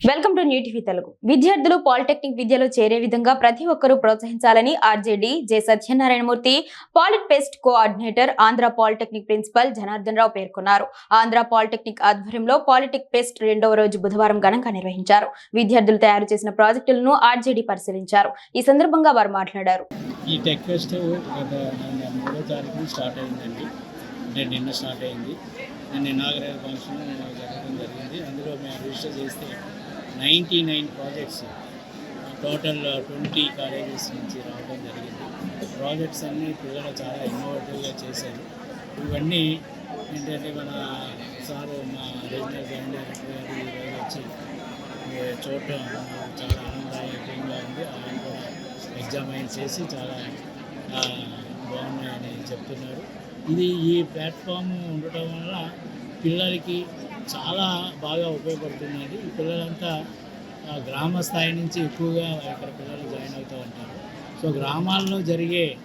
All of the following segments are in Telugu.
Welcome to New TV Telugu విద్యార్థులు పాలిటెక్నిక్ విద్యలో చేరే విధంగా ప్రతి ఒక్కరూ ప్రోత్సహించాలని RJD J Satyanarayanamurthy పాలిట్ pest coordinator Andhra polytechnic principal Janardhan Rao పేర్కొన్నారు. ఆంధ్ర పాలిటెక్నిక్ ఆధ్వర్యంలో పాలిటెక్ పెస్ట్ రెండవ రోజు బుధవారం ఘనంగా నిర్వహించారు. విద్యార్థులు తయారు చేసిన ప్రాజెక్టులను ఆర్జేడీ పరిశీలించారు. ఈ సందర్భంగా వారు మాట్లాడారు. ఈ టెక్ ఫెస్ట్ స్టార్ట్ అయిందండి. నిన్న స్టార్ట్ అయింది. నిన్న ఇనాగరేట్ ఫంక్షన్ జరగడం జరిగింది. అందులో మేము రిజిస్టర్ చేస్తే ninety nine projects total twenty colleges నుంచి రావడం జరిగింది. ప్రాజెక్ట్స్ అన్నీ పిల్లలు చాలా ఇన్నోవేటివ్గా చేశారు. ఇవన్నీ ఏంటంటే మన సారు మా రీజనల్ జాయింట్ డైరెక్టర్ గారు ఈరోజు వచ్చి చూడటం చాలా ఆనందదాయకంగా ఉంది. ఆయన కూడా ఎగ్జామైన్ చేసి చాలా బాగున్నాయని చెప్తున్నారు. ఇది ఈ ప్లాట్ఫామ్ ఉండటం వల్ల పిల్లలకి చాలా బాగా ఉపయోగపడుతున్నది. ఈ పిల్లలంతా గ్రామ స్థాయి నుంచి ఎక్కువగా ఇక్కడ పిల్లలు జాయిన్ అవుతూ ఉంటారు. సో గ్రామాల్లో జరిగే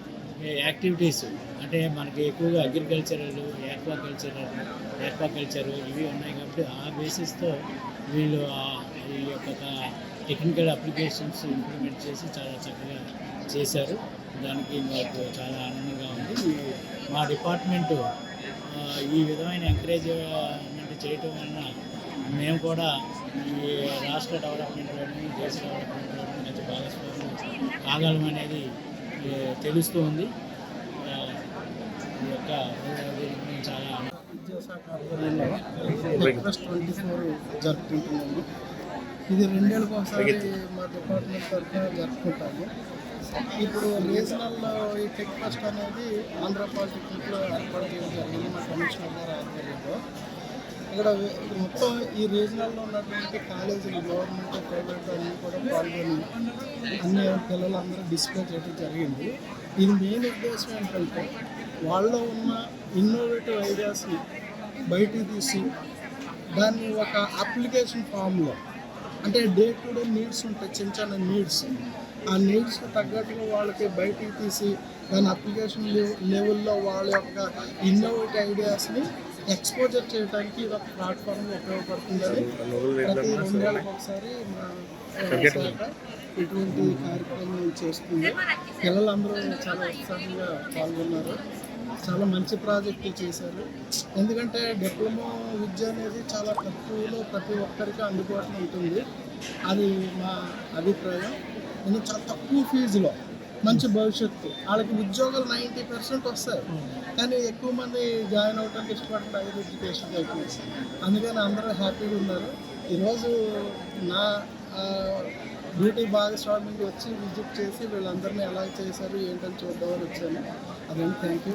యాక్టివిటీస్ అంటే మనకి ఎక్కువగా అగ్రికల్చరల్ యాక్వాకల్చరల్ యాక్వాకల్చర్ ఇవి ఉన్నాయి కాబట్టి ఆ బేసిస్తో వీళ్ళు ఈ యొక్క టెక్నికల్ అప్లికేషన్స్ ఇంప్లిమెంట్ చేసి చాలా చక్కగా చేశారు. దానికి మాకు చాలా ఆనందంగా ఉంది. ఈ- మా డిపార్ట్మెంటు ఈ విధమైన ఎంకరేజ్మెంట్ చేయటం వలన మేము కూడా ఈ రాష్ట్ర డెవలప్మెంట్లోని దేశ డెవలప్మెంట్లోని మంచి భాగస్వామ్యం కాగలం అనేది తెలుస్తూ ఉంది. ఈ యొక్క మేము చాలా విద్యాశాఖ ఆధ్వర్యంలో రిక్వెస్ట్ ట్వంటీ ఫోర్ జరుపుకుంటున్నాము. ఇది రెండేళ్ళకి ఒకసారి మా డిపార్ట్మెంట్ తరఫున జరుపుకుంటాము. ఇప్పుడు రీజనల్ ఈ టెక్ ఫెస్ట్ అనేది ఆంధ్ర పాలిటెక్నిక్లో ఏర్పాటు చేయడం జరిగింది మా కమిషనర్ గారు ఆధ్వర్యంలో. ఇక్కడ మొత్తం ఈ రీజనల్లో ఉన్నటువంటి కాలేజీలు గవర్నమెంట్ ప్రైవేట్ అన్నీ కూడా పాల్గొని అన్ని పిల్లలందరూ డిస్ప్లే చేయడం జరిగింది. ఇది మెయిన్ ఉద్దేశం ఏంటంటే వాళ్ళలో ఉన్న ఇన్నోవేటివ్ ఐడియాస్ని బయటికి తీసి దాన్ని ఒక అప్లికేషన్ ఫామ్లో అంటే డే టు డే నీడ్స్ ఉంటాయి చిన్న చిన్న నీడ్స్. ఆ నీడ్స్కి తగ్గట్టుగా వాళ్ళకి బయటికి తీసి దాని అప్లికేషన్ లెవెల్లో వాళ్ళ యొక్క ఇన్నోవేటివ్ ఐడియాస్ని ఎక్స్పోజర్ చేయడానికి ఇది ఒక ప్లాట్ఫామ్ ఉపయోగపడుతుందని ప్రతి రెండేళ్ళకి ఒకసారి మా శాఖ ఇటువంటి కార్యక్రమం చేస్తుంది. పిల్లలందరూ చాలా ఉత్సాహంగా పాల్గొన్నారు. చాలా మంచి ప్రాజెక్టు చేశారు. ఎందుకంటే డిప్లొమా విద్య అనేది చాలా తక్కువలో ప్రతి ఒక్కరికి అందుబాటులో ఉంటుంది. అది మా అభిప్రాయం. నేను చాలా తక్కువ ఫీజులో మంచి భవిష్యత్తు. వాళ్ళకి ఉద్యోగాలు నైంటీ పర్సెంట్ వస్తాయి. కానీ ఎక్కువ మంది జాయిన్ అవడానికి ఇష్టపడుతున్న హైయర్ ఎడ్యుకేషన్ వైపు అందుకని అందరూ హ్యాపీగా ఉన్నారు. ఈరోజు నా డ్యూటీ భాగస్వామ్యంగా వచ్చి విజిట్ చేసి వీళ్ళందరినీ ఎలా చేశారు ఏంటని చూద్దామని వచ్చాను. అదే థ్యాంక్ యూ.